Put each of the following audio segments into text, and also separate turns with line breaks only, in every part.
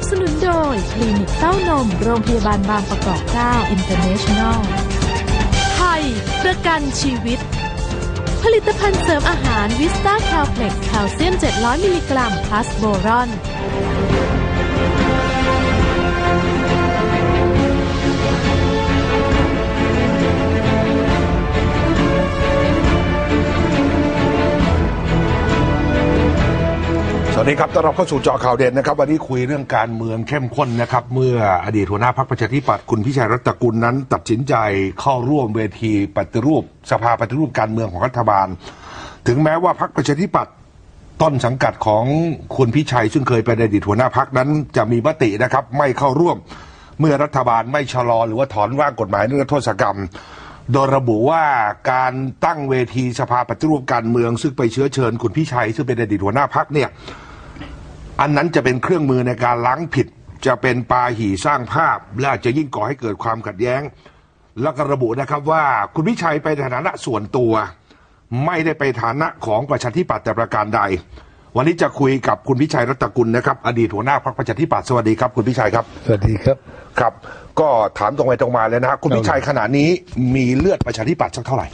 บสนุนโดยคลินิกเต้านม โรงพยาบาลบางประกอบ9 International ไทย ประกันชีวิต ผลิตภัณฑ์เสริมอาหารวิสตาแคลเพล็กซ์แคลเซียม 700 มิลลิกรัมพลัสโบรอน
วัสดีครับต้อนรับเข้าสู่เจอข่าวเด่นนะครับ วันนี้คุยเรื่องการเมืองเข้มข้นนะครับ เมื่ออดีตหัวหน้าพรรคประชาธิปัตย์คุณพิชัยรัตกุลนั้น ตัดสินใจเข้าร่วมเวทีปฏิรูป สภาปฏิรูปการเมืองของรัฐบาล ถึงแม้ว่าพรรคประชาธิปัตย์ต้นสังกัดของคุณพิชัย ซึ่งเคยเป็นอดีตหัวหน้าพรรคนั้นจะมีมตินะครับ ไม่เข้าร่วมเมื่อรัฐบาลไม่ชะลอหรือว่าถอนร่างกฎหมายนิรโทษกรรมโดยระบุว่าการตั้งเวทีสภาปฏิรูปการเมือง ซึ่งไปเชื้อเชิญคุณพิชัย ซึ่งเป็นอดีตหัวหน้าพรรคเนี่ย อันนั้นจะเป็นเครื่องมือในการล้างผิด จะเป็นปาหี่สร้างภาพ และอาจจะยิ่งก่อให้เกิดความขัดแย้ง แล้วก็ระบุนะครับว่าคุณพิชัยไปในฐานะส่วนตัว ไม่ได้ไปฐานะของประชาธิปัตย์แต่ประการใด วันนี้จะคุยกับคุณพิชัยรัตนกุลนะครับ อดีตหัวหน้าพรรคประชาธิปัตย์สวัสดีครับ คุณพิชัยครับ
สวัสดีครับ
ครับ ก็ถามตรงไปตรงมาเลยนะฮะคุณพิชัยขณะนี้มีเลือดประชาธิปัตย์สักเท่าไหร่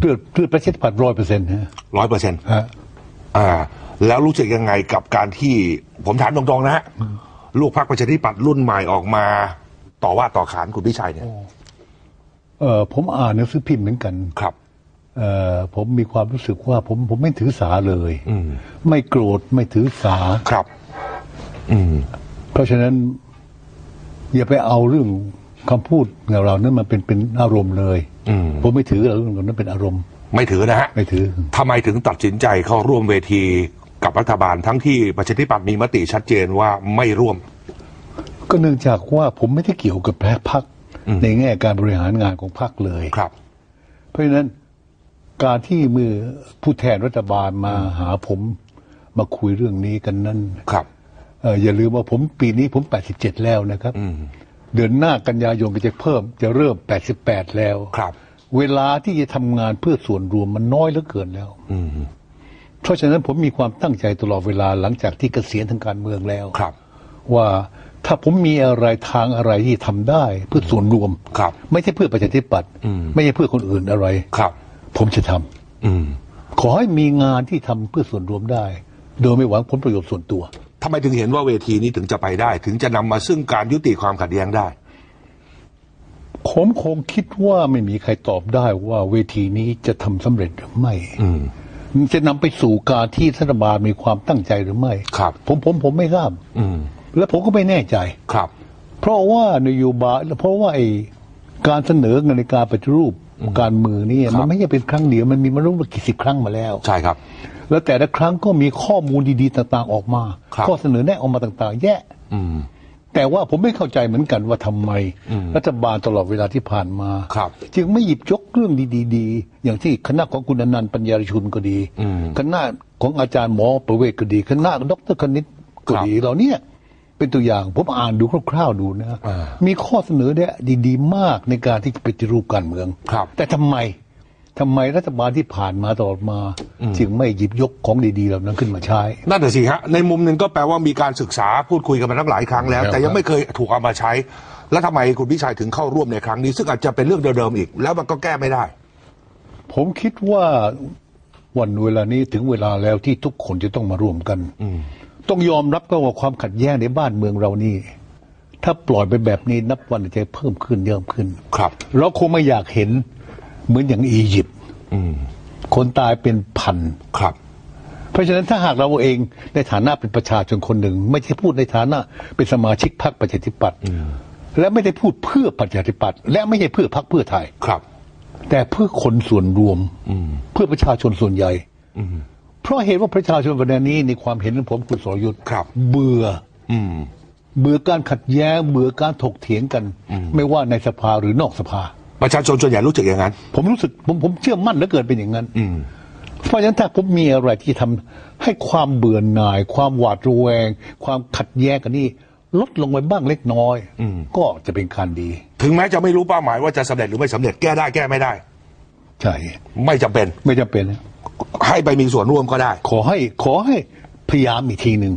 เลือดเลือดประชาธิปัตย์ร้อยเปอร์เซ็นต์ฮะ
ร้อยเปอร์เซ็นต์
ฮะ
อ่า แล้วรู้สึกยังไงกับการที่ผมถามตรงๆนะฮะลูกพรรคประชาธิปัตย์รุ่นใหม่ออกมา ต่อว่าต่อขานคุณพิชัยเนี่ย
เอ่อผมอ่านหนังสือพิมพ์เหมือนกัน
ครับ
เอ่อผมมีความรู้สึกว่า ผมผมไม่ถือสาเลย
อืม
ไม่โกรธไม่ถือสา
ครับ อืม
เพราะฉะนั้น อย่าไปเอาเรื่องคำพูดของเรานั้นมาเป็นเป็นอารมณ์เลย
อืม
ผมไม่ถือเรื่องนั้นเป็นอารมณ์
ไม่ถือนะฮะ
ไม่ถือ
ทำไมถึงตัดสินใจเข้าร่วมเวทีกับรัฐบาลทั้งที่ประชาธิปัตย์มีมติชัดเจนว่าไม่ร่วม
ก็เนื่องจากว่าผมไม่ได้เกี่ยวกับแพ้พัก
อืม
ในแง่การบริหารงานของพักเลย
ครับ
เพราะฉะนั้นการที่มือผู้แทนรัฐบาลมาหาผมมาคุยเรื่องนี้กันนั้น
ครับ
เอ่ออย่าลืมว่าผมปีนี้ผม 87 แล้วนะครับ
อืม
เดือนหน้ากันยายนก็จะเพิ่มจะเริ่ม 88 แล้ว
ครับ
เวลาที่จะทำงานเพื่อส่วนรวมมันน้อยเหลือเกินแล้ว
อืม
เพราะฉะนั้นผมมีความตั้งใจตลอดเวลาหลังจากที่เกษียณทางการเมืองแล้ว
ครับ
ว่าถ้าผมมีอะไรทางอะไรที่ทำได้เพื่อส่วนรวม
ครับ
ไม่ใช่เพื่อประชาธิปัตย์
อืม
ไม่ใช่เพื่อคนอื่นอะไร
ครับ
ผมจะทำ
อืม
ขอให้มีงานที่ทำเพื่อส่วนรวมได้ โดยไม่หวังผลประโยชน์ส่วนตัว
ทำไมถึงเห็นว่าเวทีนี้ถึงจะไปได้ ถึงจะนำมาซึ่งการยุติความขัดแย้งได้
ผมคงคิดว่าไม่มีใครตอบได้ว่าเวทีนี้จะทำสำเร็จหรือไม่
อืม
มันจะนำไปสู่การที่รัฐบาลมีความตั้งใจหรือไม่
ครับ
ผมผมผมไม่ทราบ
อืม
และผมก็ไม่แน่ใจ
ครับ
เพราะว่านโยบายเพราะว่าไอ้การเสนอเงินในการปฏิรูปการเมืองนี่
ครับ
มันไม่ใช่เป็นครั้งเดียวมันมีมารู้ว่ากี่สิบครั้งมาแล้ว
ใช่ครับ
แล้วแต่ละครั้งก็มีข้อมูลดีๆต่าง ๆ ออกมา
ครับ
ข้อเสนอแนะออกมาต่าง ๆ แยะ
อืม
แต่ว่าผมไม่เข้าใจเหมือนกันว่าทำไม
อืม
รัฐบาลตลอดเวลาที่ผ่านมา
ครับ
จึงไม่หยิบยกเรื่องดีๆ อย่างที่คณะของคุณอนันต์ปัญญาชุนก็ดี
อืม
คณะของอาจารย์หมอประเวศก็ดี คณะดรคณิตก็ดีเหล่าเนี้ยเป็นตัวอย่างผมอ่านดูคร่าวๆดูนะ
อ่า
มีข้อเสนอเนี่ยดี ๆ มากในการที่จะปฏิรูปการเมือง
ครับ
แต่ทำไม ทำไมรัฐบาลที่ผ่านมาตลอดมาจึงไม่หยิบยกของดีๆเหล่านั้นขึ้นมาใช้
นั่นแต่ะสิฮะในมุมหนึ่งก็แปลว่ามีการศึกษาพูดคุยกันมาตั้งหลายครั้งแล้ว
ครับ
แต่ยังไม่เคยถูกเอามาใช้ แล้วทำไมคุณพิชัยถึงเข้าร่วมในครั้งนี้ ซึ่งอาจจะเป็นเรื่องเดิมๆอีก แล้วมันก็แก้ไม่ได้
ผมคิดว่าวันเวลานี้ถึงเวลาแล้วที่ทุกคนจะต้องมาร่วมกันต้องยอมรับก็ว่าความขัดแย้งในบ้านเมืองเรานี่ถ้าปล่อยไปแบบนี้นับวันจะเพิ่มขึ้นเยอะขึ้น
ครับ
เราคงไม่อยากเห็น เหมือนอย่างอียิปต์
อืม
คนตายเป็นพัน
ครับ
เพราะฉะนั้นถ้าหากเราเองในฐานะเป็นประชาชนคนหนึ่ง ไม่ใช่พูดในฐานะเป็นสมาชิกพรรคประชาธิปัตย์และไม่ได้พูดเพื่อประชาธิปัตย์และไม่ใช่เพื่อพรรคเพื่อไทย
ครับ
แต่เพื่อคนส่วนรวมเพื่อประชาชนส่วนใหญ่เพราะเหตุว่าประชาชนวันนี้ในความเห็นของผมคุณสรยุทธ์
ครับ
เบื่อ
อืม
เบื่อการขัดแย้งเบื่อการถกเถียงกัน ไม่ว่าในสภาหรือนอกสภา
ประชาชนส่วนใหญ่รู้สึกอย่างนั้น
ผมรู้สึกผมผมเชื่อมั่นเหลือเกินเป็นอย่างนั้น
อืม
เพราะฉะนั้นถ้าผมมีอะไรที่ทำให้ความเบื่อหน่าย ความหวาดระแวง ความขัดแย้งกันนี่ลดลงไปบ้างเล็กน้อยก็จะเป็นการดี
ถึงแม้จะไม่รู้เป้าหมายว่าจะสำเร็จหรือไม่สำเร็จแก้ได้แก้ไม่ได้
ใช่
ไม่จำเป็น
ไม่จำเป็นนะ
ให้ไปมีส่วนร่วมก็ได้
ขอให้ ขอให้พยายามอีกทีหนึ่ง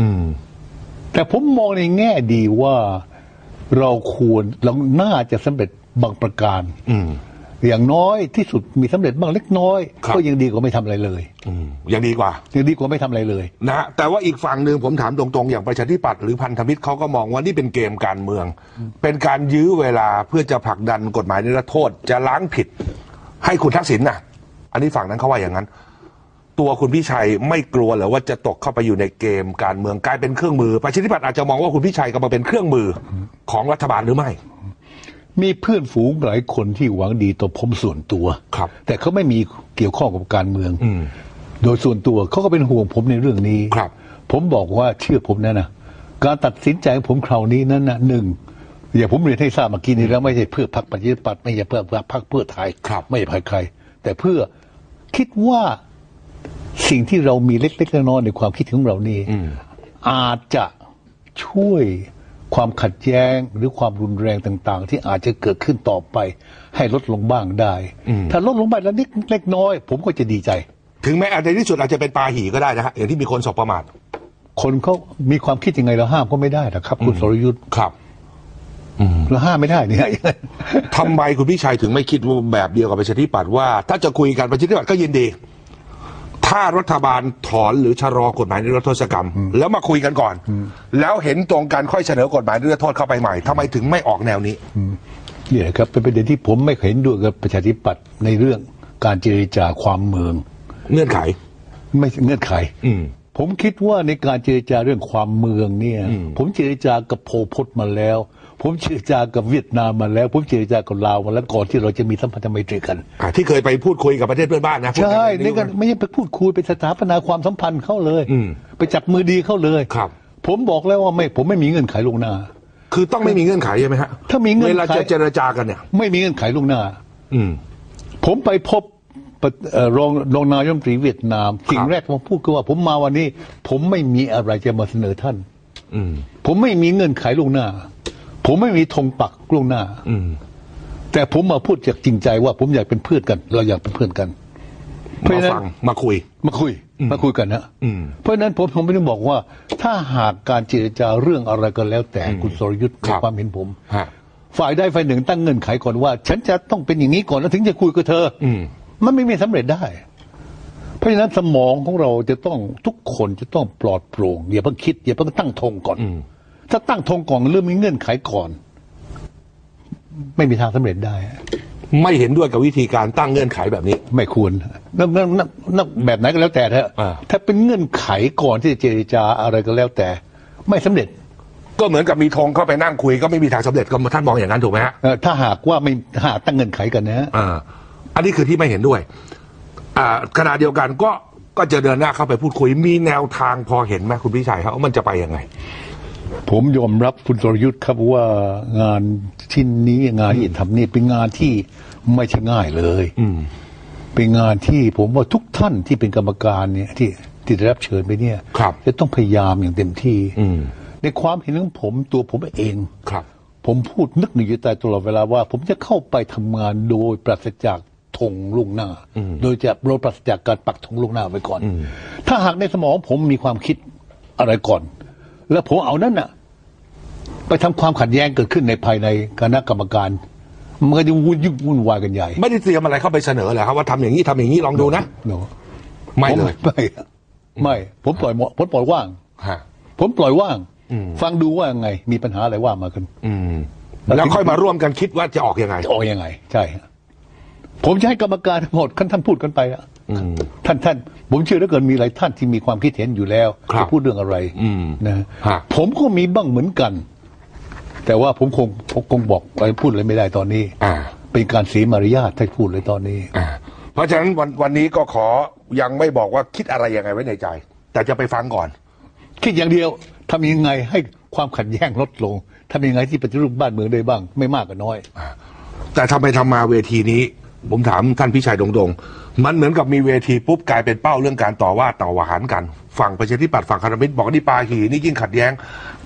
อืม
แต่ผมมองในแง่ดีว่าเราควรเราน่าจะสำเร็จ บางประการ
อืม
อย่างน้อยที่สุดมีสำเร็จบ้างเล็กน้อย
ครับ
ก็ยังดีกว่าไม่ทำอะไรเลย
อืมยังดีกว่า
ยังดีกว่าไม่ทำอะไรเลย
นะฮะแต่ว่าอีกฝั่งหนึ่งผมถามตรงๆ อย่างประชาธิปัตย์หรือพันธมิตรเขาก็มองว่านี่เป็นเกมการเมือง เป็นการยื้อเวลาเพื่อจะผลักดันกฎหมายนิรโทษจะล้างผิด ให้คุณทักษิณน่ะ อันนี้ฝั่งนั้นเขาว่าอย่างนั้น ตัวคุณพิชัยไม่กลัวเหรอว่าจะตกเข้าไปอยู่ในเกมการเมืองกลายเป็นเครื่องมือประชาธิปัตย์อาจจะมองว่าคุณพิชัยกำลังเป็นเครื่องมือของรัฐบาลหรือไม่
มีเพื่อนฝูงหลายคนที่หวังดีต่อผมส่วนตัว
ครับ
แต่เขาไม่มีเกี่ยวข้องกับการเมือง
อืม
โดยส่วนตัวเขาก็เป็นห่วงผมในเรื่องนี้
ครับ
ผมบอกว่าเชื่อผมนะนะการตัดสินใจของผมคราวนี้นั้นนะหนึ่งอย่าผมเรียนให้ทราบเมื่อกี้นี้แล้วไม่ใช่เพื่อพรรคประชาธิปัตย์ไม่ใช่เพื่อพรรคเพื่อไทย
ครับ
ไม่ใช่พรรคใคร แต่เพื่อคิดว่าสิ่งที่เรามีเล็กๆน้อยๆในความคิดของเรานี่
อืม
อาจจะช่วย ความขัดแย้งหรือความรุนแรงต่างๆ ที่อาจจะเกิดขึ้นต่อไป ให้ลดลงบ้างได้ ถ้าลดลงไปแล้วนิดเล็กน้อย ผมก็จะดีใจ
ถึงแม้อาจจะที่สุดอาจจะเป็นปาหีก็ได้นะฮะอย่างที่มีคนสบประมาท
คนเขามีความคิดยังไงเราห้ามก็ไม่ได้นะครับ คุณสรยุทธ์
ครับ
เราห้ามไม่ได้เนี่ย
ทำไมคุณพิชัยถึงไม่คิดว่าแบบเดียวกับประชาธิปัตย์ว่า ถ้าจะคุยกันประชาธิปัตย์ก็ยินดี ถ้ารัฐบาลถอนหรือชะลอกฎหมายนิรโทษกรรม แล้วมาคุยกันก่อน แล้วเห็นตรงกันค่อยเสนอกฎหมายนิรโทษเข้าไปใหม่ทำไมถึงไม่ออกแนวนี้
นี่แหละครับเป็นประเด็นที่ผมไม่เห็นด้วยกับประชาธิปัตย์ในเรื่องการเจรจาความเมือง
เงื่อนไข
ไม่ใช่เงื่อนไข
อืม
ผมคิดว่าในการเจรจาเรื่องความเมืองเนี่ย ผมเจรจากับโพลพจน์มาแล้ว ผมเจรจากับเวียดนามมาแล้ว ผมเจรจากับลาวมาแล้วก่อนที่เราจะมีสัมพันธไมตรีกัน
อะที่เคยไปพูดคุยกับประเทศเพื่อนบ้านนะพูด
ใช่
กั
นี่ก็ไม่ใช่ไปพูดคุยไปสถาปนาความสัมพันธ์เข้าเลย
อืม
ไปจับมือดีเข้าเลย
ครับ
ผมบอกแล้วว่าไม่ผมไม่มีเงื่อนไขลวงหน้า
คือต้องไม่มีเงื่อนไขใช่ไหมฮะ
ถ้ามีเงื่อนไข
เวลาจะเจรจากันเนี่ย
ไม่มีเงื่อนไขลวงหน้า
อืม
ผมไปพบประเอ่อรองรองนายกรัฐมนตรีเวียดนามสิ่งแรกที่ผมพูดคือว่าผมมาวันนี้ ผมไม่มีอะไรจะมาเสนอท่าน
อืม
ผมไม่มีเงื่อนไขล่วงหน้า ผมไม่มีธงปักล่วงหน้า
อืม
แต่ผมมาพูดจากจริงใจว่าผมอยากเป็นเพื่อนกัน เราอยากเป็นเพื่อนกันเพราะ
มา
ฉะนั้น
ฟังมาคุย
มาคุย มาคุยกันนะ
อืม
เพราะฉะนั้นผมผมไม่ได้บอกว่า ถ้าหากการเจรจาเรื่องอะไรก็แล้ว แต่คุณสรยุทธ์
ค
ใน
รับ
ความเห็นผม
ฮะ
ฝ่ายใดฝ่ายหนึ่งตั้งเงื่อนไขก่อนว่า ฉันจะต้องเป็นอย่างนี้ก่อนแล้วถึงจะคุยกับเธออ
ม
มันไม่มีสำเร็จได้ เพราะฉะนั้นสมองของเราจะต้องทุกคนจะต้องปลอดโปร่งอย่าเพิ่งคิดอย่าเพิ่งตั้งธงก่อน ถ้าตั้งธงก่อนเริ่มมีเงื่อนไขก่อน ไม่มีทางสำเร็จได้
ไม่เห็นด้วยกับวิธีการตั้งเงื่อนไขแบบนี้
ไม่ควรนักนักนักนักแบบไหนก็แล้วแต่เถอะ
อ่า
ถ้าเป็นเงื่อนไขก่อนที่จะเจรจาอะไรก็แล้วแต่ ไม่สำเร็จ
ก็เหมือนกับมีธงเข้าไปนั่งคุย ก็ไม่มีทางสำเร็จก็ท่านมองอย่างนั้นถูกไหมฮะ
เอ่อถ้าหากว่าไม่หากตั้งเงื่อนไขกันนะ
อ่าอันนี้คือที่ไม่เห็นด้วยอ่าขณะเดียวกันก็ก็จะเดินหน้าเข้าไปพูดคุยมีแนวทางพอเห็นไหมคุณพิชัยครับว่ามันจะไปยังไง
ผมยอมรับคุณตรยุทธ์ครับว่างานชิ้นนี้งานที่ทำนี่เป็นงานที่ไม่ใช่ง่ายเลย
อืม
เป็นงานที่ผมว่าทุกท่านที่เป็นกรรมการเนี่ยที่ที่ได้รับเชิญไปเนี่ย
ครับ
จะต้องพยายามอย่างเต็มที่
อืม
ในความเห็นของผมตัวผมเอง
ครับ
ผมพูดนึกในใจตลอดเวลาว่า ผมจะเข้าไปทำงานโดยปราศจากธงล่วงหน้า โดยจะโดยปราศจากการปักธงล่วงหน้าไว้ก่อน ถ้าหากในสมองผมมีความคิดอะไรก่อน แล้วผมเอานั่นน่ะ ไปทำความขัดแย้งเกิดขึ้นในภายในคณะกรรมการมันก็จะวุ่นยุ่งวุ่นวายกันใหญ่
ไม่ได้เตรียมอะไรเข้าไปเสนอเลยครับว่าทำอย่างนี้ทำอย่างนี้ลองดูนะ
เนอะ
ไม่เลย
ผไม่ไม่ผมปล่อยหมดผมปล่อยว่าง
ฮะ
ผมปล่อยว่างฟังดูว่ายังไง มีปัญหาอะไรว่ามากัน
อืมแล้วค่อยมาร่วมกันคิดว่าจะออกยังไง
จะออกยังไง ใช่ฮะ ผมจะให้กรรมการทั้งหมดท่านท่านพูดกันไปอะ
อืม
ท่านท่านผมเชื่อเหลือเกินมีหลายท่านที่มีความคิดเห็นอยู่แล้ว
ครับ
จะพูดเรื่องอะไร
อืม
นะ
ฮะ
ผมก็มีบ้างเหมือนกัน แต่ว่าผมคงผมคงบอกอะไรพูดอะไรไม่ได้ตอนนี้
อ่า
เป็นการเสียมารยาทถ้าพูดเลยตอนนี้
อ่าเพราะฉะนั้นวันวันนี้ก็ขอยังไม่บอกว่าคิดอะไรยังไงไว้ในใจ แต่จะไปฟังก่อน
คิดอย่างเดียวทำยังไงให้ความขัดแย้งลดลงทำยังไงที่ปฏิรูปบ้านเมืองได้บ้าง ไม่มากก็น้อย
แต่ทำไปทำมาเวทีนี้ ผมถามท่านพิชัยดงดงๆมันเหมือนกับมีเวทีปุ๊บกลายเป็นเป้าเรื่องการต่อว่าต่อวหารกัน ฝั่งประชาธิปัตย์ฝั่งคารามิตบอกว่านี่ปาหีนี่ยิ่งขัดแย้ง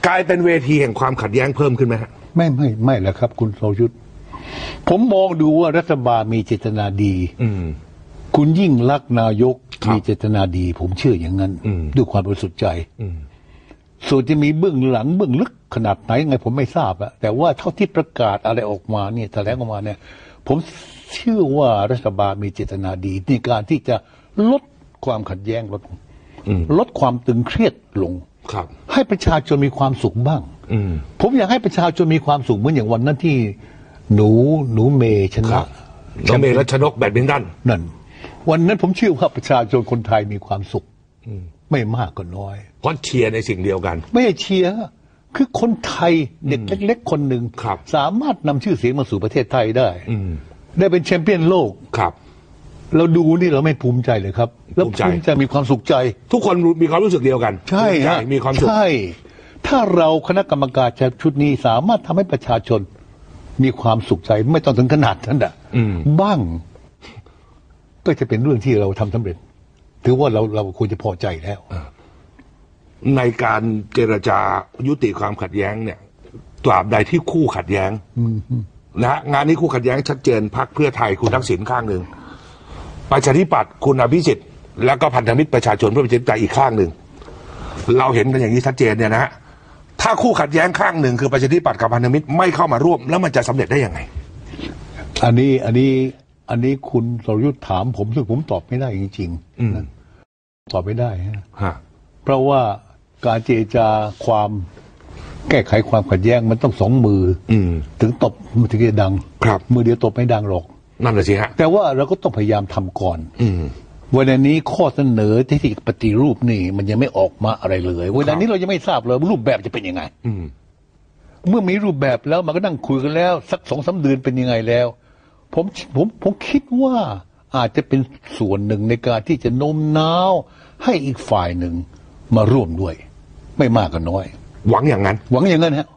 กลายเป็นเวทีแห่งความขัดแย้งเพิ่มขึ้นไหมฮะ
ไม่ไม่ไม่แล้วครับ คุณโสยุทธผมมองดูว่ารัฐบาลมีเจตนาดี
อืม
คุณยิ่งรักษณ์นายก
ครับ
มีเจตนาดี ผมเชื่ออย่างนั้น
อืม
ด้วยความบริสุทธิ์ใจ
อืม
ส่วนจะมีเบื้องหลังเบื้องลึกขนาดไหนยังไงผมไม่ทราบอะแต่ว่าเท่าที่ประกาศอะไรออกมาเนี่ยแถลงออกมาเนี่ย ผมเชื่อว่ารัฐบาลมีเจตนาดีในการที่จะลดความขัดแย้งลดลงลดความตึงเครียดลง
ครับ
ให้ประชาชนมีความสุขบ้าง
อืม
ผมอยากให้ประชาชนมีความสุขเหมือนอย่างวันนั้นที่ หนูหนูเมย์ช
ค
นะ
รับน้องเมย์รัชนกแบดมินตัน
นั่น วันนั้นผมเชื่อว่าประชาชนคนไทยมีความสุขไม่มากก็น้อย
เพราะเชียร์ในสิ่งเดียวกัน
ไม่ใช่เชียร์ คือคนไทยเด็กเล็ก ๆ คนหนึ่ง
ครับ
สามารถนำชื่อเสียงมาสู่ประเทศไทยได้
อืม
ได้เป็นแชมเปี้ยนโลก
ครับ
เราดูนี่เราไม่ภูมิใจเลยครับแล้ว
ภูมิใจ
ภูมิใจมีความสุขใจ
ทุกคนมีความรู้สึกเดียวกัน
ใช่
ภูมิ
ฮะ
มีความสุข
ใช่ถ้าเราคณะกรรมการชุดนี้สามารถทำให้ประชาชน มีความสุขใจไม่ต้องถึงขนาดนั้นอะ
อืม
บ้าง ก็จะเป็นเรื่องที่เราทำสำเร็จ ถือว่าเราเราควรจะพอใจแล้ว
ในการเจรจายุติความขัดแย้งเนี่ยตราบใดที่คู่ขัดแย้งนะฮะงานนี้คู่ขัดแย้งชัดเจนพักเพื่อไทยคุณทักษิณข้างหนึ่งประชาธิปัตย์คุณอภิสิทธิ์แล้วก็พันธมิตรประชาชนเพื่อประชาธิปไตยอีกข้างหนึ่งเราเห็นกันอย่างนี้ชัดเจนเนี่ยนะฮะถ้าคู่ขัดแย้งข้างหนึ่งคือประชาธิปัตย์กับพันธมิตรไม่เข้ามาร่วม แล้วมันจะสำเร็จได้ยังไง
อันนี้อันนี้อันนี้คุณสรยุทธ์ถามผมซึ่งผมตอบไม่ได้จริงๆนะตอบไม่ได้ฮะ
ฮะ
เพราะว่า การเจรจาความแก้ไขความขัดแย้งมันต้องสองมืออ
อืม
ถึงตบมันถึงจะดัง
ครับ
มือเดียวตบไม่ดังหรอก
นั่นแหละสิฮะ
แต่ว่าเราก็ต้องพยายามทำก่อน
อืม
วันนี้ข้อเสนอที่ที่ปฏิรูปนี่ มันยังไม่ออกมาอะไรเลยวันนี้เรายังไม่ทราบเลยว่ารูปแบบจะเป็นยังไง
อืม
เมื่อมีรูปแบบแล้วมันก็นั่งคุยกันแล้ว สักสองสาเดือนเป็นยังไงแล้ว ผมผมผมคิดว่าอาจจะเป็นส่วนหนึ่งในการที่จะโน้มน้าวให้อีกฝ่ายหนึ่งมาร่วมด้วย ไม่มากก็น้อย
หวังอย่างนั้น
หวังอย่างนั้นฮะ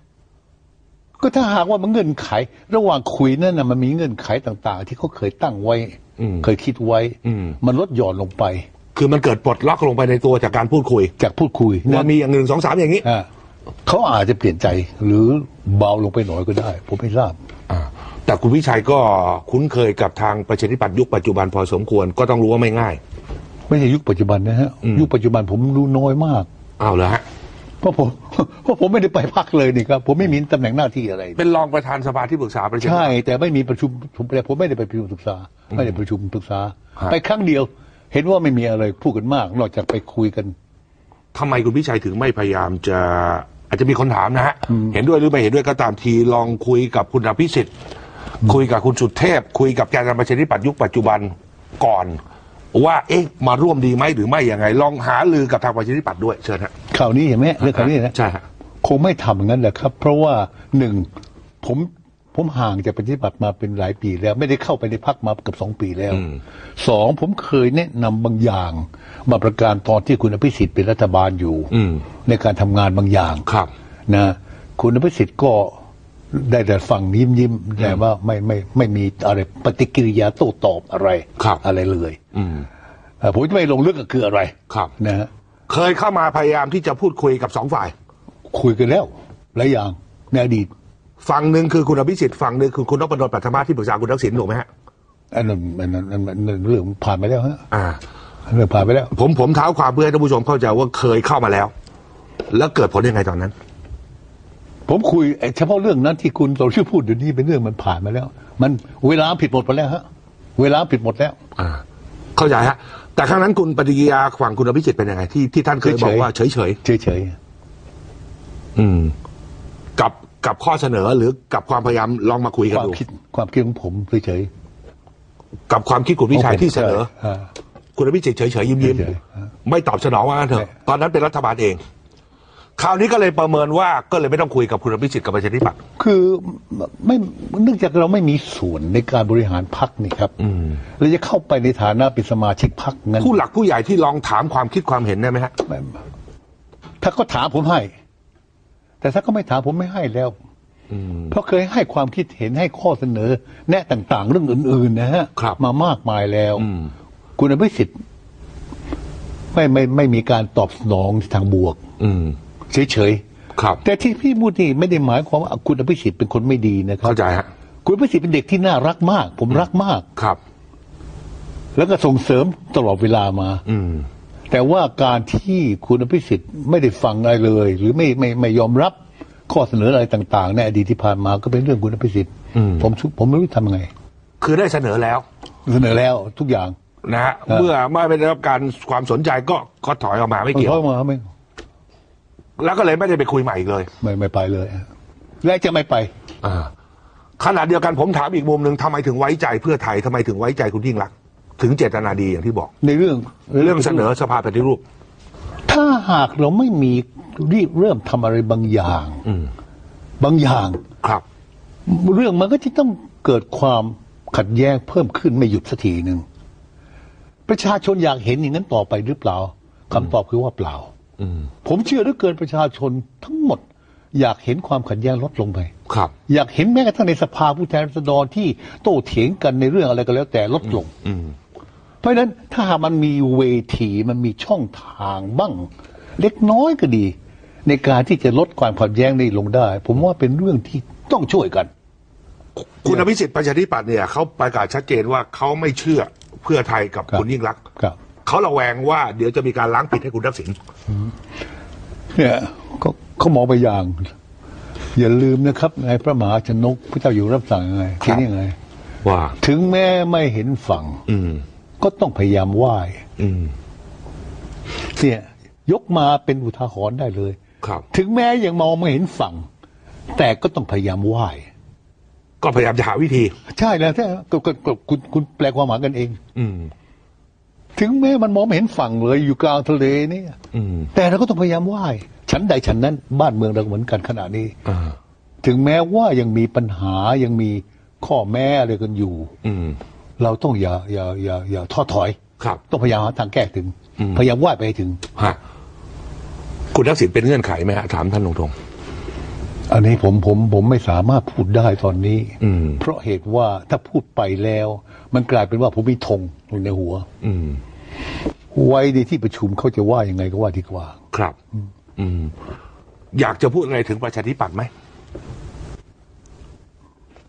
ก็ถ้าหากว่ามันเงื่อนไข ระหว่างคุยนั่นนะมันมีเงื่อนไขต่าง ๆ ที่เขาเคยตั้งไว้
อืม
เคยคิดไว้
อืม
มันลดหย่อนลงไป
คือมันเกิดปลดล็อกลงไปในตัวจากการพูดคุย
จากพูดคุย
ว่ามีอย่างหนึ่งสองสามอย่างนี้
อ่าเขาอาจจะเปลี่ยนใจหรือเบาลงไปหน่อยก็ได้ ผมไม่ทราบ
อ่าแต่คุณวิชัยก็คุ้นเคยกับทางประชาธิปัตย์ยุคปัจจุบันพอสมควรก็ต้องรู้ว่าไม่ง่าย
ไม่ใช่ยุคปัจจุบันนะฮะ
อืม
ยุคปัจจุบันผมรู้น้อยมาก
อ้าวเหรอฮะ
เพ ราะผมเพราะผมไม่ได้ไปพักเลยนี่ครับ ผมไม่มีตำแหน่งหน้าที่อะไร
เป็นรองประธานสภาที่ปรึกษาประชาธิ
ใช่
ปัตย์
แต่ไม่มีประชุมผมแต่ผมไม่ได้ไปประชุมศึกษา ไม่ได้ประชุมศึกษา
ฮะ
ไปครั้งเดียว เห็นว่าไม่มีอะไรพูดกันมาก นอกจากไปคุยกัน
ทำไมคุณวิชัยถึงไม่พยายามจะอาจจะมีคนถามนะฮะเห็นด้วยหรือไม่เห็นด้วยก็ตามทีลองคุยกับคุณอภิสิทธิ์คุยกับคุณสุเทพ คุยกับแกนนำประชาธิปัตย์ยุคปัจจุบันก่อน ว่าเอ๊ะมาร่วมดีไหมหรือไม่ยังไง ลองหาลือกับทางประชาธิปัตย์ด้วยเชิญฮะ
ข่าวนี้เห็นไหมเรื่องข่าวนี้นะ
ใช่ฮะ
คงไม่ทำอย่างนั้นแหละครับ เพราะว่าหนึ่งผมผมห่างจากปฏิบัติมาเป็นหลายปีแล้ว ไม่ได้เข้าไปในพักมาเกือบสองปีแล้ว
อืม
สองผมเคยแนะนำบางอย่างมาประการตอนที่คุณอภิสิทธิ์เป็นรัฐบาลอยู่
อืม
ในการทำงานบางอย่าง
ครับ
นะคุณอภิสิทธิ์ก็ ได้แต่ฟังยิ้มยิ้มๆแต่ว่าไม่ไม่ไม่มีอะไรปฏิกิริยาโต้ตอบอะไร
ครับ
อะไรเลย
อืม
เอ่อผมจะไม่ลงลึกก็คืออะไร
ครับ
นะฮะ
เคยเข้ามาพยายามที่จะพูดคุยกับสองฝ่าย
คุยกันแล้วหลายอย่างในอดีต
ฝั่งหนึ่งคือคุณอภิสิทธิ์ฝั่งหนึ่งคือคุณนพดลปัทมาที่ปรึกษาคุณทักษิณถูกไหมฮะ
อันนั้นอันนั้นอันนั้นอันนั้นเรื่องผ่านไปแล้วฮะ
อ่า
เรื่องผ่านไปแล้ว
ผมผมเท้าความเพื่อให้ท่านผู้ชมเข้าใจว่าเคยเข้ามาแล้ว แล้วเกิดผลยังไงตอนนั้น
ผมคุยไอ้เฉพาะเรื่องนั้นที่คุณโซชื่อพูดเดี๋ยวนี้เป็นเรื่องมันผ่านมาแล้ว มันเวลาผิดหมดไปแล้วฮะ เวลาผิดหมดแล้ว
อ่า เข้าใจฮะ แต่ครั้งนั้นคุณปฏิกิริยาฝั่งคุณอภิสิทธิ์เป็นยังไงที่ที่ท่านเคยบอกว่าเฉยเฉย
เฉย
ๆอืม กับกับข้อเสนอหรือกับความพยายามลองมาคุย
ๆ
กัน
ความ
ดู
คิดความคิดของผมเฉย
กับความคิดคุณวิชัยที่เสนอ
ใช่า
คุณอภิสิทธิ์เฉยเฉยๆยิ้มยิ้ม
เฉยๆฮะ
ไม่ตอบสนองว่างั้นเถอะ
ใช่
ตอนนั้นเป็นรัฐบาลเอง คราวนี้ก็เลยประเมินว่าก็เลยไม่ต้องคุยกับคุณอภิสิทธิ์กับประชาธิปัตย์
คือไม่เนื่องจากเราไม่มีส่วนในการบริหารพักนี่ครับ
อืม
เราจะเข้าไปในฐานะเป็นสมาชิกพักงั้น
ผู้หลักผู้ใหญ่ที่ลองถามความคิดความเห็นได้ไหมฮะ
ไม่ถ้าก็ถามผมให้ แต่ถ้าก็ไม่ถามผมไม่ให้แล้ว
อืม
เพราะเคยให้ความคิดเห็นให้ข้อเสนอ แนะต่าง ๆ เรื่องอื่น ๆ นะฮะ
ครับ
มามากมายแล้ว
อืม
คุณอภิสิทธิ์ไม่ไม่ไม่มีการตอบสนองทางบวก
อืม
เฉย
ครับ
ๆแต่ที่พี่พูดนี่ไม่ได้หมายความว่าคุณอภิสิทธิ์เป็นคนไม่ดีนะครับ
เข้าใจฮะ
คุณอภิสิทธิ์เป็นเด็กที่น่ารักมาก ผมรักมาก
ครับ
แล้วก็ส่งเสริมตลอดเวลามา
อืม
แต่ว่าการที่คุณอภิสิทธิ์ไม่ได้ฟังอะไรเลย หรือไม่ไม่ไม่ยอมรับข้อเสนออะไรต่าง ๆ ในอดีตที่ผ่านมาก็เป็นเรื่องคุณอภิสิทธิ์ผมผมไม่รู้ทำยังไง
คือได้เสนอแล้ว
เสนอแล้วทุกอย่าง
นะฮะ
ครับ
เมื่อไม่ได้รับการความสนใจก็ก็ถอยออกมาไม่เกี่ยว
เขามาไม่
แล้วก็เลยไม่ได้ไปคุยใหม่อีกเลย
ไม่ไม่ไปเลยและจะไม่ไป
อ่าขณะเดียวกันผมถามอีกมุมหนึ่งทำไมถึงไว้ใจเพื่อไทยทำไมถึงไว้ใจคุณยิ่งรักษณ์ถึงเจตนาดีอย่างที่บอก
ในเรื่อง
เรื่องเสนอสภาปฏิรูป
ถ้าหากเราไม่มีรีบเริ่มทำอะไรบางอย่าง
อืม
บางอย่าง
ครับ
เรื่องมันก็จะต้องเกิดความขัดแย้งเพิ่มขึ้นไม่หยุดสักทีหนึ่งประชาชนอยากเห็นอย่างนั้นต่อไปหรือเปล่าคำตอบคือว่าเปล่า
อืม
ผมเชื่อเหลือเกินประชาชนทั้งหมด อยากเห็นความขัดแย้งลดลงไป
ครับ
อยากเห็นแม้กระทั่งในสภาผู้แทนราษฎรที่โต้เถียงกันในเรื่องอะไรก็แล้วแต่ลดลง
อืม
เพราะฉะนั้นถ้าหากมันมีเวทีมันมีช่องทางบ้าง เล็กน้อยก็ดี ในการที่จะลดความขัดแย้งนี้ลงได้ ผมว่าเป็นเรื่องที่ต้องช่วยกัน
คุณอภิสิทธิ์ประชาธิปัตย์เนี่ยเขาประกาศชัดเจนว่าเขาไม่เชื่อเพื่อไทยกับ
ครับ
คุณยิ่งรักษณ์
ครับ
เขาระแวงว่าเดี๋ยวจะมีการล้างผิดให้คุณทักษิณ
เนี่ยเขาเขามองไปอย่าง อย่าลืมนะครับในพระมหาชนกพระเจ้าอยู่รับสั่งยังไงคิดยังไง
ว่า
ถึงแม้ไม่เห็นฝั่ง
อืม
ก็ต้องพยายามไหว้
อืม
เนี่ยยกมาเป็นอุทาหรณ์ได้เลย
ครับ
ถึงแม้ยังมองไม่เห็นฝั่ง แต่ก็ต้องพยายามไหว้
ก็พยายามจะหาวิธี
ใช่แล้วถ้าก็ก็ก็คุณคุณแปลความหมายกันเอง
อืม
ถึงแม้มันมองไม่เห็นฝั่งเลยอยู่กลางทะเลเนี่ย
อืม
แต่เราก็ต้องพยายามไหว้ฉันใดฉันนั้น บ้านเมืองเราเหมือนกันขณะนี้
อ่า
ถึงแม้ว่ายังมีปัญหายังมีข้อแม้อะไรกันอยู่
อืม
เราต้องอย่าอย่าอย่าอย่าท้อถอย
ครับ
ต้องพยายามหาทางแก้ถึง
อืม
พยายามไหว้ไปให้ถึง
ฮะคุณทักษิณเป็นเงื่อนไขไหมฮะถามท่านตรง
อันนี้ผมผมผมไม่สามารถพูดได้ตอนนี้
อืม
เพราะเหตุว่าถ้าพูดไปแล้ว มันกลายเป็นว่าผมมีธงอยู่ในหัว
ๆอืม
ไว้ในที่ประชุมเขาจะว่ายังไงก็ว่าดีกว่า
ครับ อืม อยากจะพูดอะไรถึงประชาธิปัตย์ไหม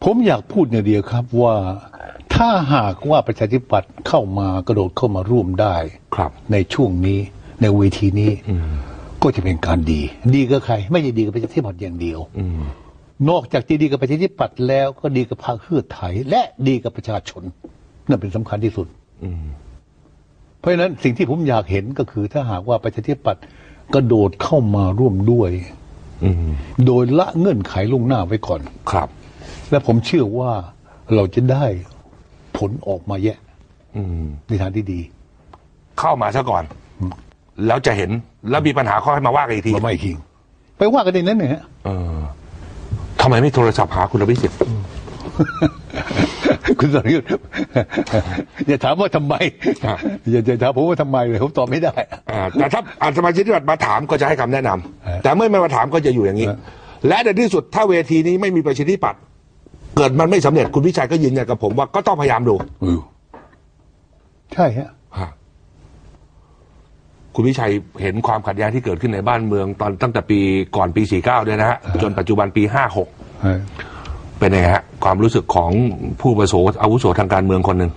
ผมอยากพูดอย่างเดียวครับว่า ถ้าหากว่าประชาธิปัตย์เข้ามากระโดดเข้ามาร่วมได้
ครับ
ในช่วงนี้ในเวทีนี้
อืม
ก็จะเป็นการดี ดีกับใคร ไม่ใช่ดีกับประชาธิปัตย์อย่างเดียว
อืม
นอกจากจะดีกับประชาธิปัตย์แล้วก็ดีกับพรรคเพื่อไทย และดีกับประชาชน นั่นเป็นสำคัญที่สุด
อืม
เพราะฉะนั้นสิ่งที่ผมอยากเห็นก็คือ ถ้าหากว่าประชาธิปัตย์กระโดดเข้ามาร่วมด้วย
อืม
โดยละเงื่อนไขลวงหน้าไว้ก่อน
ครับ
และผมเชื่อว่าเราจะได้ผลออกมาแยะ
อืม
ในทางที่ดี
เข้ามาซะก่อน แล้วจะเห็นแล้วมีปัญหาข้อให้มาว่ากันอีกที
มาไม่คิง ไปว่ากันในนั้นเนี่ยฮะ
เออทำไมไม่โทรศัพท์หาคุณอภิสิทธิ์
คุณสรยุทธ์ อย่าถามว่าทำไม
ครับ
อย่าอย่าถามผมว่าทำไมเลยผมตอบไม่ได้
อ่าแต่ถ้าอาสมาชิกที่มาถามก็จะให้คำแนะนำ
เออ
แต่เมื่อไม่มาถามก็จะอยู่อย่างนี้
เออ
และในที่สุดถ้าเวทีนี้ไม่มีประชาธิปัตย์เกิดมันไม่สำเร็จคุณพิชัยก็ยืนยันกับผมว่าก็ต้องพยายามดู
อือใช่ฮะ
ฮะ คุณพิชัยเห็นความขัดแย้งที่เกิดขึ้นในบ้านเมืองตอนตั้งแต่ปีก่อนปี 49ด้วยนะฮะจนปัจจุบันปี 56
เออ
เป็นยังไงฮะ ความรู้สึกของผู้ประโสอาวุโสทางการเมืองคนหนึ่ง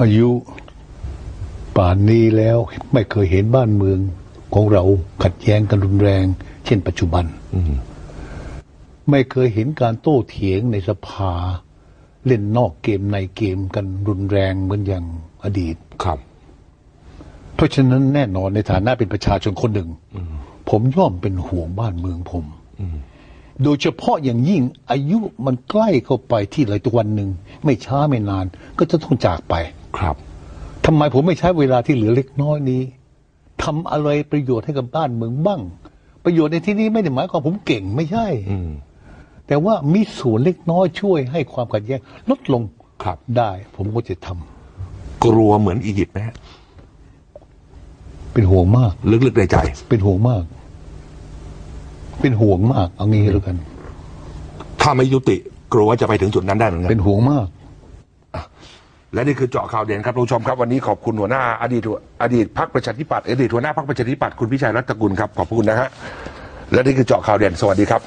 อายุป่านนี้แล้วไม่เคยเห็นบ้านเมืองของเราขัดแย้งกันรุนแรง เช่นปัจจุบัน
อืม
ไม่เคยเห็นการโต้เถียงในสภา เล่นนอกเกมในเกมกันรุนแรงเหมือนอย่างอดีต
ครับ
เพราะฉะนั้นแน่นอนในฐานะเป็นประชาชนคนหนึ่ง ผมย่อมเป็นห่วงบ้านเมืองผมโดยเฉพาะอย่างยิ่งอายุมันใกล้เข้าไปที่ไหนตัววันหนึ่ง ไม่ช้าไม่นาน ก็จะต้องจากไป
ครับ
ทำไมผมไม่ใช้เวลาที่เหลือเล็กน้อยนี้ทำอะไรประโยชน์ให้กับบ้านเมืองบ้าง ประโยชน์ในที่นี้ไม่ได้หมายความผมเก่งไม่ใช่
อืม
แต่ว่ามีส่วนเล็กน้อยช่วยให้ความขัดแย้งลดลง
ครับ
ได้ ผมก็จะทำ
กลัวเหมือนอียิปต์ไหมฮะ
เป็นห่วงมาก
ลึกๆในใจ
เป็นห่วงมาก เป็นห่วงมาก เอางี้แล้วกัน
ถ้าไม่ยุติกลัวว่าจะไปถึงจุดนั้นได้เหมือนกั
เป็นนห่วงมาก
และนี่คือเจาะข่าวเด่นครับทุกผู้ชมครับวันนี้ขอบคุณหัวหน้าอดีตหัวอดีตพักประชาธิปัตย์อดีตหัวหน้าพักประชาธิปัตย์คุณพิชัยรัตนกุลครับขอบคุณนะฮะและนี่คือเจาะข่าวเด่นสวัสดีครับ